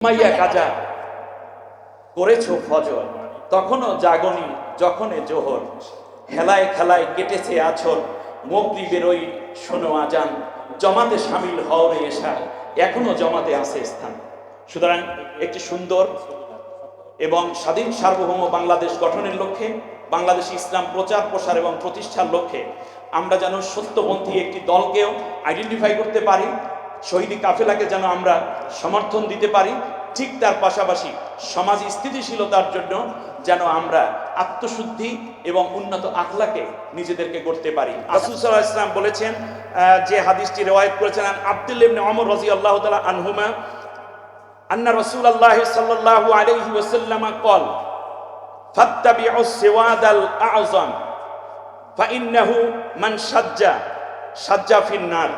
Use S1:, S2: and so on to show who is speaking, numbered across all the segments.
S1: মাইয়া কাজা, করেছ ফজর তখনও জাগনি যখনে জোহর। হেলায় খেলায় কেটেছে আছর মকরি বেরোই শোনো আজান। জমাতে সামিল হওরে এসা এখনও জমাতে আছে স্থান। সুতরাং একটি সুন্দর এবং স্বাধীন সার্বভৌম বাংলাদেশ গঠনের লক্ষ্যে, বাংলাদেশ ইসলাম প্রচার, প্রসার এবং প্রতিষ্ঠার লক্ষ্যে আমরা যেন সত্যপন্থী একটি দলকেও আইডেন্টিফাই করতে পারি শহীদি কাফেলাকে যেন আমরা সমর্থন দিতে পারি ঠিক তার পাশাপাশি সমাজ স্থিতিশীলতার জন্য যেন আমরা আত্মশুদ্ধি এবং উন্নত আখলাকে নিজেদেরকে গড়তে পারি রাসূল সাল্লাল্লাহু আলাইহি ইসলাম বলেছেন আহ, যে হাদিসটি রেওয়ায়ত করেছেন আব্দুল ইবনে ওমর রাদিয়াল্লাহু তাআলা আনহুমা أن رسول الله صلى الله عليه وسلم قال فاتبعوا السواد الأعظم فإنه من شج شج في النار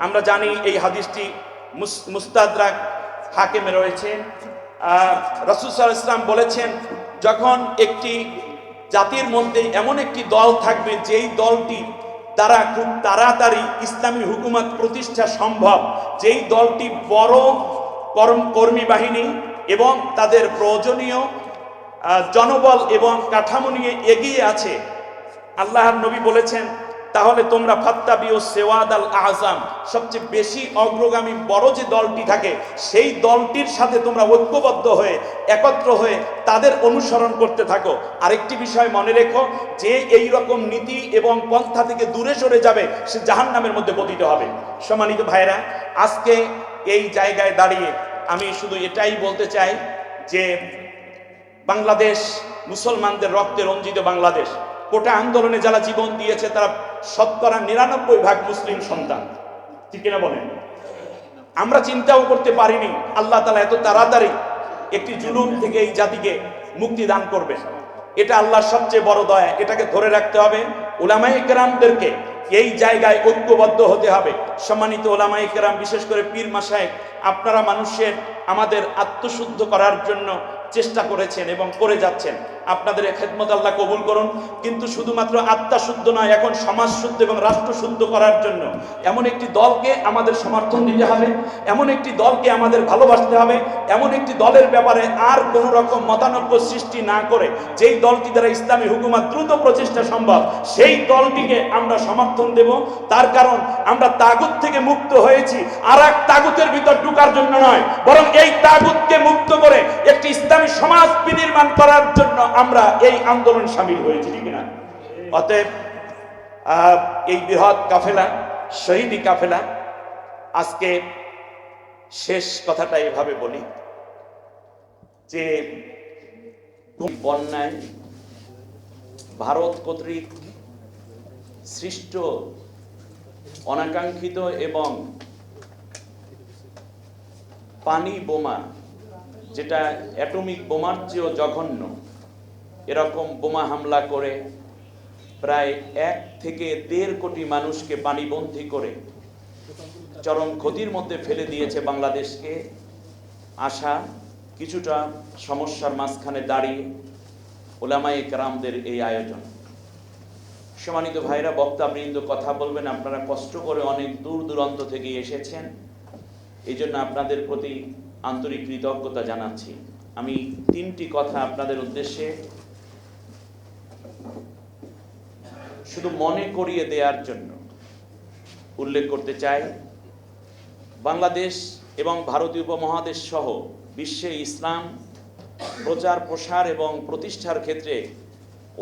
S1: আমরা জানি এই হাদিসটি মুস- মুস্তাদরাক হাকিমে রয়েছে। রসুল সাল ইসলাম বলেছেন, যখন একটি জাতির মধ্যে এমন একটি দল থাকবে, যেই দলটি তারা খুব তাড়াতাড়ি ইসলামী হুকুমত প্রতিষ্ঠা সম্ভব, যেই দলটি বড় কর্ম, কর্মী বাহিনী এবং তাদের প্রয়োজনীয় জনবল এবং কাঠামো নিয়ে এগিয়ে আছে, আল্লাহর নবী বলেছেন তাহলে তোমরা ফাত্তাবি ও সেওয়াদ আল আজম সবচেয়ে বেশি অগ্রগামী বড় যে দলটি থাকে, সেই দলটির সাথে তোমরা ঐক্যবদ্ধ হয়ে, একত্র হয়ে তাদের অনুসরণ করতে থাকো। আরেকটি বিষয় মনে রেখো, যে এই রকম নীতি এবং পন্থা থেকে দূরে সরে যাবে, সে জাহান্নামের মধ্যে পতিত হবে। সম্মানিত ভাইরা আজকে এই জায়গায় দাঁড়িয়ে আমি শুধু এটাই বলতে চাই যে, বাংলাদেশ মুসলমানদের রক্তে রঞ্জিত বাংলাদেশ। কোটা আন্দোলনে যারা জীবন দিয়েছে, তারা শতকরা নিরানব্বই ভাগ মুসলিম সন্তান। ঠিক কিনা বলেন? আমরা চিন্তাও করতে পারিনি, আল্লাহ তালা এত তাড়াতাড়ি একটি জুলুম থেকে এই জাতিকে মুক্তি দান করবে এটা আল্লাহর সবচেয়ে বড় দয়া, এটাকে ধরে রাখতে হবে। ওলামাই কেরামদেরকে এই জায়গায় ঐক্যবদ্ধ হতে হবে। সম্মানিত ওলামাই কেরাম, বিশেষ করে পীর মাসায় আপনারা মানুষের আমাদের আত্মশুদ্ধ করার জন্য চেষ্টা করেছেন এবং করে যাচ্ছেন। আপনাদের খেদমত আল্লাহ কবুল করুন। কিন্তু শুধুমাত্র আত্মা শুদ্ধ নয়, এখন সমাজ শুদ্ধ এবং রাষ্ট্র শুদ্ধ করার জন্য এমন একটি দলকে আমাদের সমর্থন দিতে হবে, এমন একটি দলকে আমাদের ভালোবাসতে হবে, এমন একটি দলের ব্যাপারে আর কোনো রকম মতানৈক্য সৃষ্টি না করে যেই দলটি দ্বারা ইসলামী হুকুমত দ্রুত প্রচেষ্টা সম্ভব, সেই দলটিকে আমরা সমর্থন দেব। তার কারণ আমরা তাগুত থেকে মুক্ত হয়েছি, আর এক তাগুতের ভিতর ঢুকার জন্য নয়, বরং এই তাগুতকে মুক্ত করে একটি ইসলামী সমাজ বিনির্মাণ করার জন্য আমরা এই আন্দোলন সামিল হয়েছি, ঠিক না অতএব এই বৃহৎ কাফেলা, শহীদি কাফেলা, আজকে শেষ কথাটা এভাবে বলি যে বন্যায় ভারত কর্তৃক সৃষ্ট অনাকাঙ্ক্ষিত এবং পানি বোমা, যেটা অ্যাটমিক বোমার চেয়েও জঘন্য এরকম বোমা হামলা করে প্রায় এক থেকে দেড় কোটি মানুষকে পানিবন্দী করে চরম ক্ষতির মধ্যে ফেলে দিয়েছে বাংলাদেশকে। আশা কিছুটা সমস্যার মাঝখানে দাঁড়িয়ে ওলামায়ে কেরামদের এই আয়োজন। সম্মানিত ভাইরা, বক্তাবৃন্দ কথা বলবেন, আপনারা কষ্ট করে অনেক দূর দূরান্ত থেকে এসেছেন। এই জন্য আপনাদের প্রতি আন্তরিক কৃতজ্ঞতা জানাচ্ছি। আমি তিনটি কথা আপনাদের উদ্দেশ্যে শুধু মনে করিয়ে দেওয়ার জন্য উল্লেখ করতে চাই, বাংলাদেশ এবং ভারতীয় উপমহাদেশ সহ বিশ্বে ইসলাম, প্রচার প্রসার এবং প্রতিষ্ঠার ক্ষেত্রে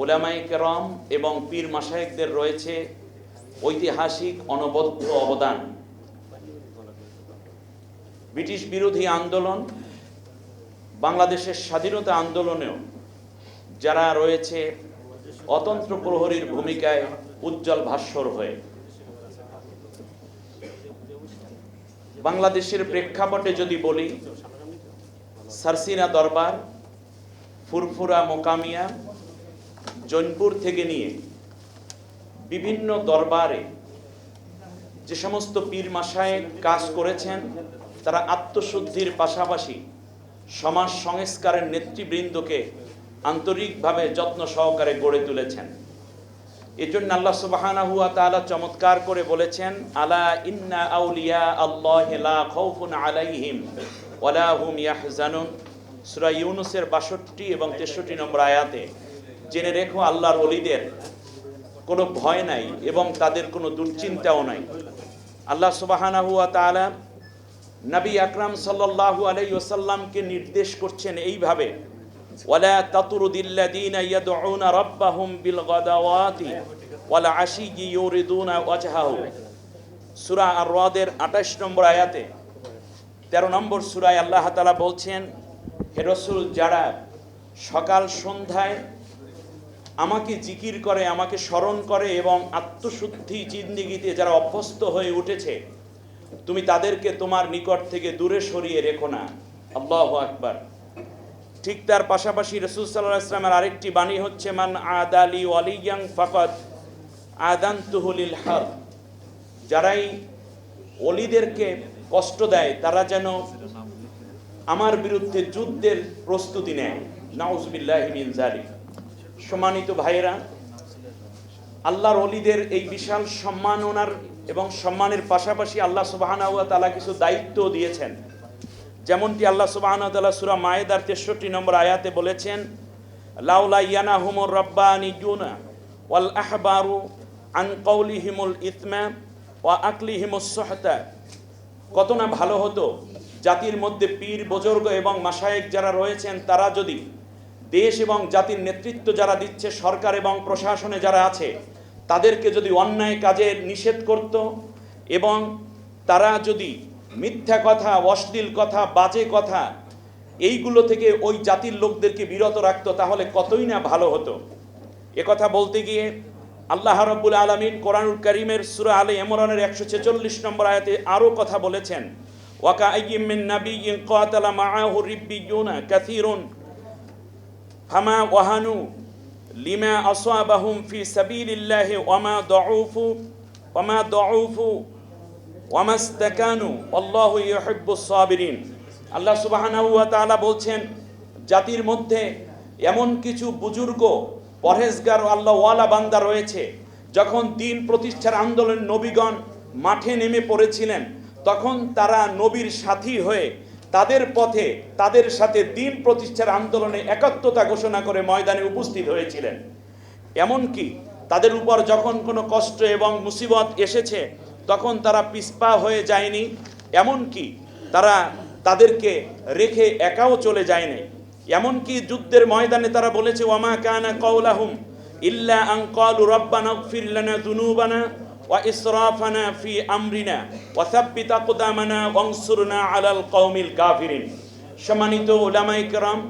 S1: ওলামাই কেরম এবং পীর মাসায়েকদের রয়েছে ঐতিহাসিক অনবদ্য অবদান। ব্রিটিশ বিরোধী আন্দোলন, বাংলাদেশের স্বাধীনতা আন্দোলনেও যারা রয়েছে অতন্ত্র প্রহরীর ভূমিকায় উজ্জ্বল ভাস্বর হয়ে। বাংলাদেশের প্রেক্ষাপটে যদি বলি, সারসিনা দরবার, ফুরফুরা মোকামিয়া, জৈনপুর থেকে নিয়ে বিভিন্ন দরবারে যে সমস্ত পীর মাসায় কাজ করেছেন, তারা আত্মশুদ্ধির পাশাপাশি সমাজ সংস্কারের নেতৃবৃন্দকে আন্তরিকভাবে যত্ন সহকারে গড়ে তুলেছেন। এজন্য আল্লাহ সুবহানাহু ওয়া তাআলা চমৎকার করে বলেছেন, আলা ইন্না আউলিয়া আল্লাহি লা খাউফুন আলাইহিম ওয়ালা হুম ইয়াহজানুন। সূরা ইউনুসের 62 এবং 63 নম্বর আয়াতে, জেনে রেখো, আল্লাহর ওলিদের কোনো ভয় নাই এবং তাদের কোনো দুশ্চিন্তাও নাই। আল্লাহ সুবাহানাহু ওয়া তাআলা নবী আকরাম সাল্লাল্লাহু আলাইহি ওয়াসাল্লামকে নির্দেশ করছেন এইভাবে ওয়ালা তাতরুদিল্লাযীনা ইয়াদউনা রাব্বাহুম বিল গাদাওয়াতি ওয়াল আশিয়্যি ইউরিদুনা ওয়াজহাহু। সূরা আর-রাদের 28 নম্বর আয়াতে 13 নম্বর সূরায় আল্লাহ বলছেন, হে যারা সকাল সন্ধ্যায় আমাকে জিকির করে, আমাকে স্মরণ করে এবং আত্মশুদ্ধি জিন্দিগিতে যারা অভ্যস্ত হয়ে উঠেছে, তুমি তাদেরকে তোমার নিকট থেকে দূরে সরিয়ে রেখো না। আল্লাহ আকবার। ঠিক তার পাশাপাশি রসুল সাল্লাহ ইসলামের আরেকটি বাণী হচ্ছে, মান আদালি ওয়ালিয়াং ফাকাদ আদান তুহুলিল হার। যারাই অলিদেরকে কষ্ট দেয়, তারা যেন আমার বিরুদ্ধে যুদ্ধের প্রস্তুতি নেয়। নাউজবিল্লাহ মিন জালিক সম্মানিত ভাইয়েরা, আল্লাহর অলিদের এই বিশাল সম্মাননার এবং সম্মানের পাশাপাশি আল্লাহ সুবাহানা তালা কিছু দায়িত্ব দিয়েছেন। যেমনটি আল্লাহ সুবাহানা তালা সুরা মায়েদার তেষট্টি নম্বর আয়াতে বলেছেন, লাউলা ইয়ানা হুমর রব্বা নিজুনা ওয়াল আহবারু আন কৌলিহিমুল ইতমা ওয়া আকলিহিমুস সহতা। কত না ভালো হতো জাতির মধ্যে পীর, বুজুর্গ এবং মাসায়েক যারা রয়েছেন, তারা যদি দেশ এবং জাতির নেতৃত্ব যারা দিচ্ছে, সরকার এবং প্রশাসনে যারা আছে, তাদেরকে যদি অন্যায় কাজে নিষেধ করত এবং তারা যদি মিথ্যা কথা, অশ্লীল কথা, বাজে কথা, এইগুলো থেকে ওই জাতির লোকদেরকে বিরত রাখতো তাহলে কতই না ভালো হতো। কথা বলতে গিয়ে আল্লাহ রব্বুল আলমিন কোরআনুল করিমের সুরা আলে ইমরানের একশো ছেচল্লিশ নম্বর আয়াতে আরও কথা বলেছেন, ওয়াকা আইয়িম নাবি কাতালা মাআহু রিব্বিয়ুনা কাসীরুন ফামা ওয়াহানু লিমা আসাবাহুম ফি সাবিলিল্লাহি ওয়ামা দাউফু ওয়ামা দাউফু আল্লাহু ইউহিব্বুস আল্লাহ বলছেন, জাতির মধ্যে এমন কিছু বুজুর্গ, পরহেজগার ও আল্লাহ ওয়ালা বান্দা রয়েছে, যখন দিন প্রতিষ্ঠার আন্দোলন নবীগণ মাঠে নেমে পড়েছিলেন, তখন তারা নবীর সাথী হয়ে তাদের পথে তাদের সাথে দিন প্রতিষ্ঠার আন্দোলনে একাত্মতা ঘোষণা করে ময়দানে উপস্থিত হয়েছিলেন। এমনকি তাদের উপর যখন কোনো কষ্ট এবং মুসিবত এসেছে তখন তারা পিসপা হয়ে যায়নি, এমনকি তারা তাদেরকে রেখে একাও চলে যায়নি। এমনকি যুদ্ধের ময়দানে তারা বলেছে, ওয়ামা কানা কওলাহুম ইল্লা আন ক্বালু রাব্বানা ইগফির লানা যুনুবানা ওয়া ইসরাফানা ফি আমরিনা ওয়া সাব্বিত আকদামানা ওয়ানসুরনা আলাল কওমিল কাফিরিন সম্মানিত উলামায়ে কেরাম,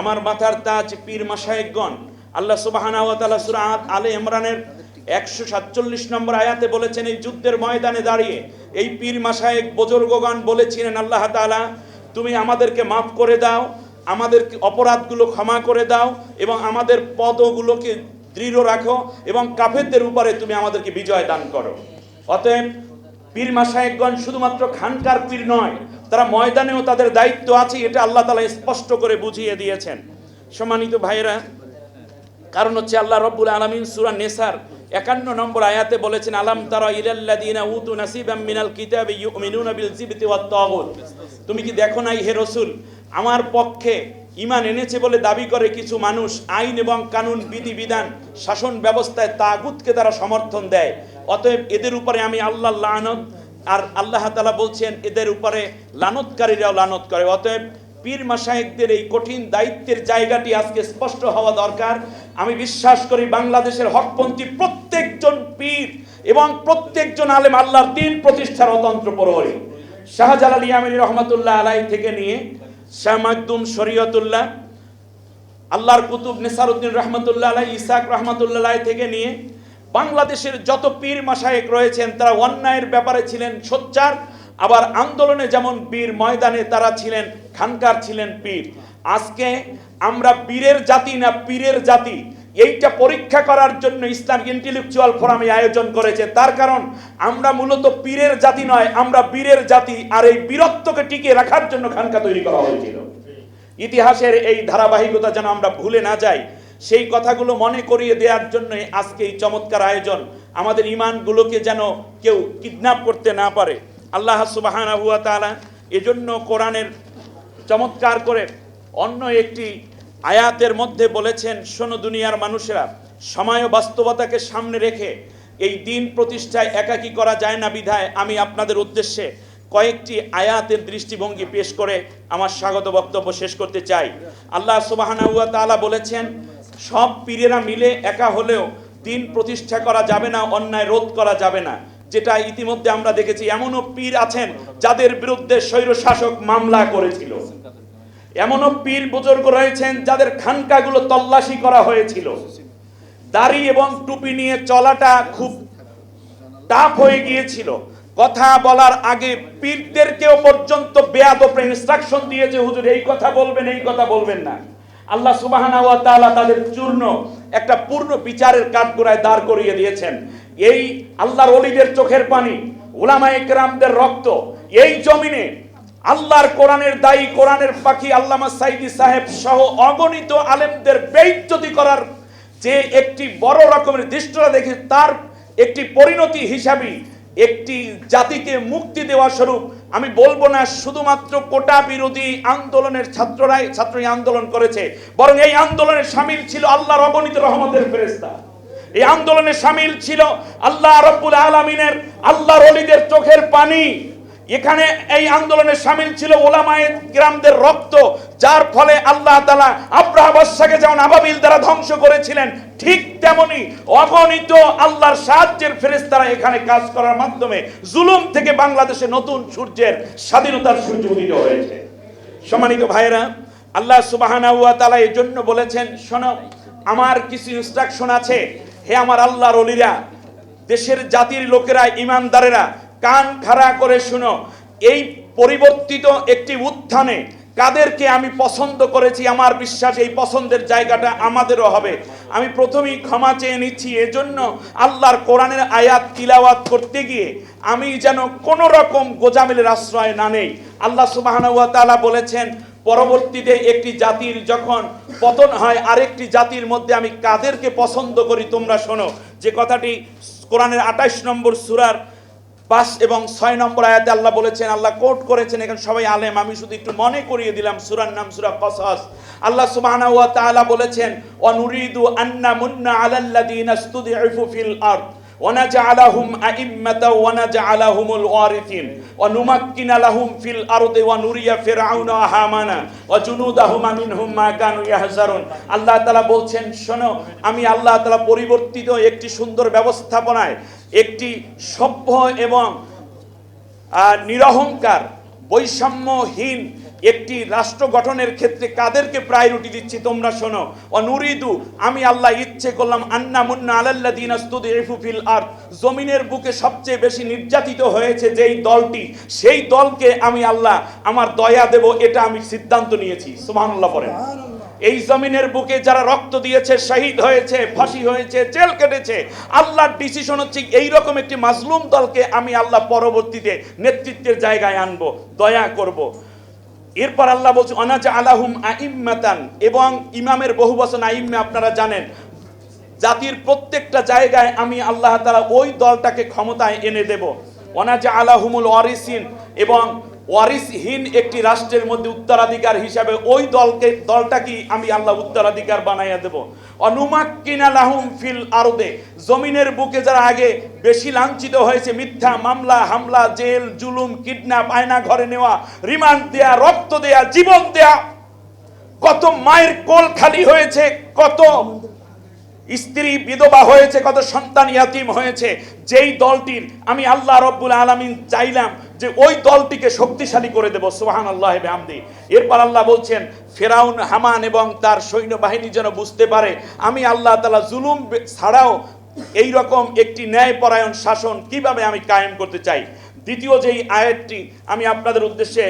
S1: আমার মাথার তাজ পীর মাশায়েখগণ আল্লাহ সুবহানাহু ওয়া তাআলা সূরা আলে ইমরানের একশো সাতচল্লিশ নম্বর আয়াতে বলেছেন, এই যুদ্ধের ময়দানে দাঁড়িয়ে এই পীর মাসায়েক বুজুর্গগণ বলেছিলেন, আল্লাহ তাআলা, তুমি আমাদেরকে মাফ করে দাও আমাদের অপরাধগুলো ক্ষমা করে দাও এবং আমাদের পদগুলোকে দৃঢ় রাখো এবং কাফেরদের উপরে তুমি আমাদেরকে বিজয় দান করো। অতএব পীর মাসায়েকগণ শুধুমাত্র খানকার পীর নয়, তারা ময়দানেও তাদের দায়িত্ব আছে, এটা আল্লাহ তালা স্পষ্ট করে বুঝিয়ে দিয়েছেন। সম্মানিত ভাইয়েরা, কারণ হচ্ছে আল্লাহ রব্বুল আলমিন সুরা নেসার একান্ন নম্বর আয়াতে বলেছেন, আলাম তারা ইলাল্লাযীনা উতু নাসিবাম মিনাল কিতাবি ইউমিনুনা বিল জিবতি ওয়াত তাগুত। তুমি কি দেখো নাই হে রাসূল? আমার পক্ষে ইমান এনেছে বলে দাবি করে কিছু মানুষ আইন এবং কানুন, বিধিবিধান, শাসন ব্যবস্থায় তাগুতকে তারা সমর্থন দেয়। অতএব এদের উপরে আমি আল্লাহ লানত, আর আল্লাহ তাআলা বলছেন, এদের উপরে লানতকারীরাও লানত করে। অতএব পীর মাসায়েকদের এই কঠিন দায়িত্বের জায়গাটি আজকে স্পষ্ট হওয়া দরকার। আমি বিশ্বাস করি বাংলাদেশের হকপন্থী প্রত্যেকজন পীর এবং প্রত্যেকজন আলেম আল্লাহর দিন প্রতিষ্ঠার অতন্ত্র প্রহরী শাহজালাল ইয়ামিনী রহমতুল্লাহ আলাই থেকে নিয়ে শাহ মাকদুম শরীয়তুল্লাহ, আল্লাহর কুতুব নেসারউদ্দিন রহমতুল্লাহ আলাই ইসাক রহমতুল্লাহ আলাই থেকে নিয়ে বাংলাদেশের যত পীর মাসায়েক রয়েছেন, তারা অন্যায়ের ব্যাপারে ছিলেন সোচ্চার। আবার আন্দোলনে যেমন বীর ময়দানে তারা ছিলেন, খানকার ছিলেন পীর। আজকে আমরা পীরের জাতি না পীরের জাতি, এইটা পরীক্ষা করার জন্য ইসলাম ইন্টেলেকচুয়াল ফোরামে আয়োজন করেছে। তার কারণ, আমরা মূলত পীরের জাতি নয়, আমরা বীরের জাতি, আর এই বীরত্বকে টিকিয়ে রাখার জন্য খানকা তৈরি করা হয়েছিল। ইতিহাসের এই ধারাবাহিকতা যেন আমরা ভুলে না যাই, সেই কথাগুলো মনে করিয়ে দেওয়ার জন্য আজকে এই চমৎকার আয়োজন। আমাদের ইমানগুলোকে যেন কেউ কিডন্যাপ করতে না পারে। আল্লাহ সুবাহানা হুয়া তালা এজন্য কোরআনের চমৎকার করে অন্য একটি আয়াতের মধ্যে বলেছেন, শোনো দুনিয়ার মানুষেরা, সময় বাস্তবতাকে সামনে রেখে এই দিন প্রতিষ্ঠায় একাকী করা যায় না বিধায় আমি আপনাদের উদ্দেশ্যে কয়েকটি আয়াতের দৃষ্টিভঙ্গি পেশ করে আমার স্বাগত বক্তব্য শেষ করতে চাই। আল্লাহ সুবাহানা হুয়া তাআলা বলেছেন, সব পীরেরা মিলে একা হলেও দিন প্রতিষ্ঠা করা যাবে না, অন্যায় রোধ করা যাবে না। যেটা ইতিমধ্যে আমরা দেখেছি, এমনও পীর আছেন যাদের বিরুদ্ধে স্বৈর শাসক মামলা করেছিল। এমনও পীর বুজুর্গ রয়েছেন যাদের খানকাগুলো তল্লাশি করা হয়েছিল। দাড়ি এবং টুপি নিয়ে চলাটা খুব টাফ হয়ে গিয়েছিল। কথা বলার আগে পীরদেরকেও পর্যন্ত বেয়াদপে ইনস্ট্রাকশন দিয়েছে, হুজুর, এই কথা বলবেন, এই কথা বলবেন না। আল্লাহ সুবাহানা ওয়া তাআলা তাদের চূর্ণ, একটা পূর্ণ বিচারের কাঠগোড়ায় দাঁড় করিয়ে দিয়েছেন। এই আল্লাহর অলিদের চোখের পানি উলামা ইকরামদের রক্ত, এই জমিনে আল্লাহর কোরআনের দায়ী, কোরআনের পাখি আল্লামা সাইদি সাহেব সহ অগণিত আলেমদের বেইজ্জতি করার যে একটি বড় রকমের দৃষ্টতা দেখে তার একটি পরিণতি হিসাবে একটি জাতিকে মুক্তি দেওয়া স্বরূপ, আমি বলব না শুধুমাত্র কোটা বিরোধী আন্দোলনের ছাত্ররাই, ছাত্রী আন্দোলন করেছে, বরং এই আন্দোলনের সামিল ছিল আল্লাহর অগণিত রহমতের ফেরেস্তা এই আন্দোলনে সামিল ছিল আল্লাহ রব্বুল আলমিনের আল্লাহ রলিদের চোখের পানি। এখানে এই আন্দোলনে সামিল ছিল ওলামায়ে গ্রামদের রক্ত, যার ফলে আল্লাহ তালা আব্রাহ বাদশাকে যেমন আবাবিল দ্বারা ধ্বংস করেছিলেন, ঠিক তেমনি অগণিত আল্লাহর সাহায্যের ফেরেস্তারা এখানে কাজ করার মাধ্যমে জুলুম থেকে বাংলাদেশে নতুন সূর্যের স্বাধীনতার সূর্য উদিত হয়েছে। সম্মানিত ভাইরা আল্লাহ সুবাহানা তালা এই জন্য বলেছেন, শোনো, আমার কিছু ইনস্ট্রাকশন আছে। হে আমার আল্লাহর অলিরা, দেশের জাতির লোকেরা, ইমানদারেরা, কান খাড়া করে শুনো, এই পরিবর্তিত একটি উত্থানে কাদেরকে আমি পছন্দ করেছি, আমার বিশ্বাস এই পছন্দের জায়গাটা আমাদেরও হবে। আমি প্রথমেই ক্ষমা চেয়ে নিচ্ছি, এজন্য আল্লাহর কোরআনের আয়াত তিলাওয়াত করতে গিয়ে আমি যেন কোনো রকম গোজামিলের আশ্রয় না নেই। আল্লাহ সুবহানাহু ওয়া তাআলা বলেছেন পরবর্তীতে একটি জাতির যখন পতন হয়, আরেকটি জাতির মধ্যে আমি কাদেরকে পছন্দ করি তোমরা শোনো। যে কথাটি কোরআনের আঠাশ নম্বর সুরার পাঁচ এবং ছয় নম্বর আয়াতে আল্লাহ বলেছেন, আল্লাহ কোট করেছেন, এখানে সবাই আলেম, আমি শুধু একটু মনে করিয়ে দিলাম সুরার নাম, সুরা কসস। আল্লাহ ওয়া তাআলা বলেছেন অনুরিদু আন্না মুন্না আলাল্লাযিনা ইসতুদিফু ফিল আরদ। ونجعلهم أئمة ونجعلهم الوارثين ونمكن لهم في الأرض ونري فرعون وهامان وجنودهما منهم ما كانوا يحذرون আল্লাহ তাআলা বলছেন শোনো আমি আল্লাহ তাআলা পরিবর্তিত একটি সুন্দর ব্যবস্থাপনায় একটি সভ্য এবং আহ, নিরহংকার বৈষম্যহীন একটি রাষ্ট্র গঠনের ক্ষেত্রে কাদেরকে প্রায়োরিটি দিচ্ছি তোমরা শোনো? অনুরিদু, আমি আল্লাহ ইচ্ছে করলাম, আন্না মুন্না আলাল্লা দিন ফিল আর জমিনের বুকে সবচেয়ে বেশি নির্যাতিত হয়েছে যেই দলটি, সেই দলকে আমি আল্লাহ, আমার দয়া দেব, এটা আমি সিদ্ধান্ত নিয়েছি। সুবহানাল্লাহ পড়েন। এই জমিনের বুকে যারা রক্ত দিয়েছে, শহীদ হয়েছে, ফাঁসি হয়েছে, জেল কেটেছে, আল্লাহর ডিসিশন হচ্ছে এই রকম একটি মাজলুম দলকে আমি আল্লাহ পরবর্তীতে নেতৃত্বের জায়গায় আনব, দয়া করব। এরপর আল্লাহ বলছে, অনাজা আলাহুম আইম্মাতান এবং ইমামের বহু বচন আইম্মে আপনারা জানেন, জাতির প্রত্যেকটা জায়গায় আমি আল্লাহ তাআলা ওই দলটাকে ক্ষমতায় এনে দেব অনাজা আলাহুমুল অরিসিন এবং ওয়ারিসহীন একটি রাষ্ট্রের মধ্যে উত্তরাধিকার হিসাবে ওই দলকে দলটাকে আমি আল্লাহ উত্তরাধিকার বানাইয়া দেব? অনুমাক্কিনা লাহুম ফিল আরদে, জমিনের বুকে যারা আগে বেশি লাঞ্ছিত হয়েছে, মিথ্যা মামলা, হামলা, জেল, জুলুম, কিডন্যাপ, আয়না ঘরে নেওয়া, রিমান্ড দেয়া, রক্ত দেয়া, জীবন দেয়া, কত মায়ের কোল খালি হয়েছে, কত স্ত্রী বিধবা হয়েছে, কত সন্তান ইয়াতিম হয়েছে, যেই দলটির আমি আল্লাহ রব্বুল আলামিন চাইলাম যে ওই দলটিকে শক্তিশালী করে দেব সোহান আল্লাহ আমদি এরপর আল্লাহ বলছেন, ফেরাউন, হামান এবং তার সৈন্যবাহিনী যেন বুঝতে পারে, আমি আল্লাহ তালা জুলুম ছাড়াও এই রকম একটি ন্যায়পরায়ণ শাসন কীভাবে আমি কায়েম করতে চাই? দ্বিতীয় যেই আয়াতটি আমি আপনাদের উদ্দেশ্যে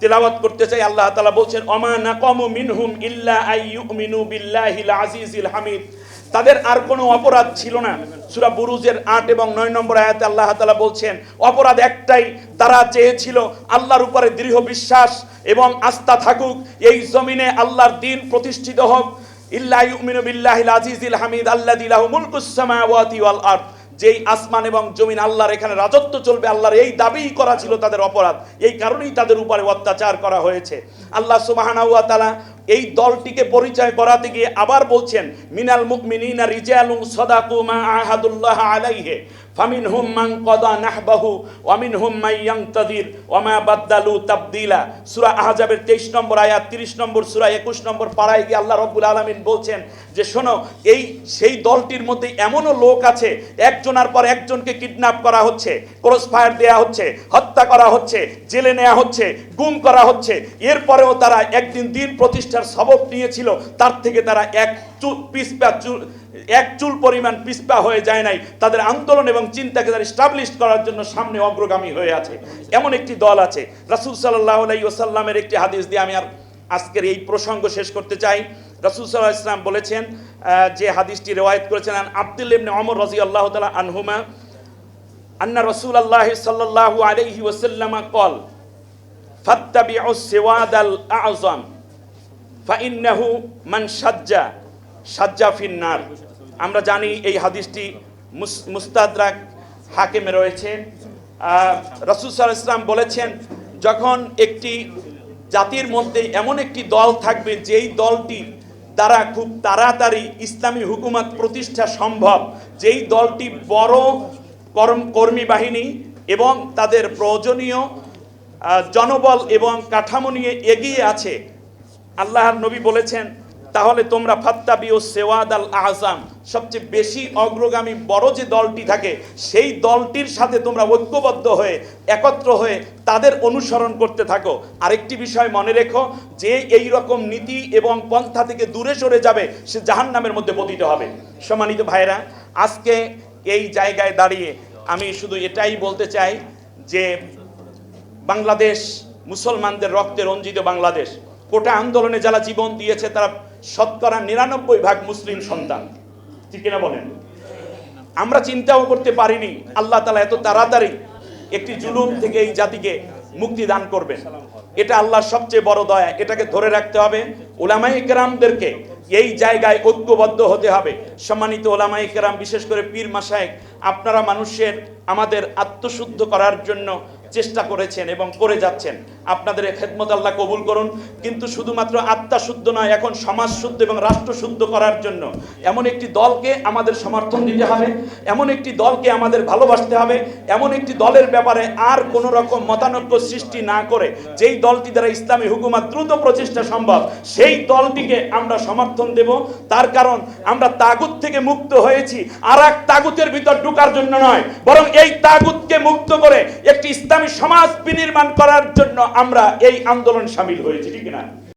S1: তেলাওয়াত করতে চাই, আল্লাহ তালা বলছেন অমা নাকামু মিনহুম ইল্লা আইয়ুমিনু বিল্লাহিল আজিজিল হামিদ। তাদের আর কোনো অপরাধ ছিল না। সুরা বুরুজের আট এবং নয় নম্বর আয়াতে আল্লাহ তালা বলছেন, অপরাধ একটাই তারা চেয়েছিল, আল্লাহর উপরে দৃঢ় বিশ্বাস এবং আস্থা থাকুক, এই জমিনে আল্লাহর দিন প্রতিষ্ঠিত হোক। ইল্লাহ ইউমিনু বিল্লাহিল আজিজিল হামিদ আল্লাহ দিলাহ মুলকুস সামাওয়াতি ওয়াল আরদ। যেই আসমান এবং জমিন আল্লাহর এখানে রাজত্ব চলবে, আল্লাহর এই দাবিই করা ছিল তাদের অপরাধ। এই কারণেই তাদের উপরে অত্যাচার করা হয়েছে। আল্লাহ সুবহানাহু ওয়া তাআলা এই দলটিকে পরিচয় করাতে গিয়ে আবার বলছেন, মিনাল মুকমিনিনা রিজালুন সাদাকু মা আহাদুল্লাহ আলাইহি। ফামিনহুম মান কদা নাহবাহু, ওয়া মিনহুম মান ইয়ানতাযির ওয়া মা বাদদালু তাবদীলা। সূরা আহজাবের 23 নম্বর আয়াত 30 নম্বর সূরা 21 নম্বর পাড়ায় গিয়ে আল্লাহ রাব্বুল আলামিন বলছেন যে, শোনো, এই, সেই দলটির মধ্যে এমনও লোক আছে, একজনের পর একজনকে কিডন্যাপ করা হচ্ছে, ক্রস ফায়ার দেয়া হচ্ছে, হত্যা করা হচ্ছে, জেলে নেওয়া হচ্ছে, গুম করা হচ্ছে। এরপরেও তারা একদিন দিন প্রতিষ্ঠার সবক নিয়েছিল, তার থেকে তারা এক পিসপা চুল এক চুল পরিমাণ পিসপা হয়ে যায় নাই তাদের আন্দোলন এবং চিন্তাকে তারা স্টাবলিশ করার জন্য সামনে অগ্রগামী হয়ে আছে এমন একটি দল আছে রাসূল সাল্লাল্লাহু আলাইহি ওয়াসাল্লামের একটি হাদিস দিয়ে আমি আর আজকের এই প্রসঙ্গ শেষ করতে চাই রাসূল সাল্লাল্লাহু আলাইহি ইসলাম বলেছেন আহ, যে হাদিসটি রেওয়ায়েত করেছেন আন আব্দুল ইবনে ওমর রাদিয়াল্লাহু তাআলা আনহুমা আন্না রাসূলুল্লাহ সাল্লাল্লাহু আলাইহি ওয়াসাল্লাম قال فاتبعوا السواد الأعظم فإنه من সাজ্জা সাজ্জা ফিন্নার। আমরা জানি এই হাদিসটি মুস- মুস্তাদরাক হাকিমে রয়েছে। রসুল সাল ইসলাম বলেছেন, যখন একটি জাতির মধ্যে এমন একটি দল থাকবে, যেই দলটি দ্বারা খুব তাড়াতাড়ি ইসলামী হুকুমত প্রতিষ্ঠা সম্ভব, যেই দলটি বড় কর্ম, কর্মী বাহিনী এবং তাদের প্রয়োজনীয় জনবল এবং কাঠামো নিয়ে এগিয়ে আছে, আল্লাহর নবী বলেছেন তাহলে তোমরা ফাত্তাবি ও সেওয়াদ আল আহজাম সবচেয়ে বেশি অগ্রগামী বড় যে দলটি থাকে, সেই দলটির সাথে তোমরা ঐক্যবদ্ধ হয়ে, একত্র হয়ে তাদের অনুসরণ করতে থাকো। আরেকটি বিষয় মনে রেখো, যে এই রকম নীতি এবং পন্থা থেকে দূরে সরে যাবে, সে জাহান্নামের মধ্যে পতিত হবে। সম্মানিত ভাইরা আজকে এই জায়গায় দাঁড়িয়ে আমি শুধু এটাই বলতে চাই যে বাংলাদেশ মুসলমানদের রক্তে রঞ্জিত বাংলাদেশ। কোটা আন্দোলনে যারা জীবন দিয়েছে, তারা শতকরা নিরানব্বই ভাগ মুসলিম সন্তান। ঠিক কিনা বলেন? আমরা চিন্তাও করতে পারিনি আল্লাহ তালা এত তাড়াতাড়ি একটি জুলুম থেকে এই জাতিকে মুক্তি দান করবেন। এটা আল্লাহর সবচেয়ে বড় দয়া। এটাকে ধরে রাখতে হবে ওলামাই কেরামদেরকে। এই জায়গায় ঐক্যবদ্ধ হতে হবে। সম্মানিত ওলামাই কেরাম, বিশেষ করে পীর মাসায়েক আপনারা মানুষের আমাদের আত্মশুদ্ধ করার জন্য চেষ্টা করেছেন এবং করে যাচ্ছেন। আপনাদের খেদমত আল্লাহ কবুল করুন। কিন্তু শুধুমাত্র আত্মা শুদ্ধ নয়, এখন সমাজ শুদ্ধ এবং রাষ্ট্র শুদ্ধ করার জন্য এমন একটি দলকে আমাদের সমর্থন দিতে হবে, এমন একটি দলকে আমাদের ভালোবাসতে হবে, এমন একটি দলের ব্যাপারে আর কোনো রকম মতানৈক্য সৃষ্টি না করে যেই দলটি দ্বারা ইসলামী হুকুমাত দ্রুত প্রচেষ্টা সম্ভব, সেই দলটিকে আমরা সমর্থন দেব। তার কারণ আমরা তাগুত থেকে মুক্ত হয়েছি, আর এক তাগুতের ভিতর ঢুকার জন্য নয়, বরং এই তাগুতকে মুক্ত করে একটি ইসলামী সমাজ বিনির্মাণ করার জন্য আমরা এই আন্দোলন সামিল হয়েছি ঠিক না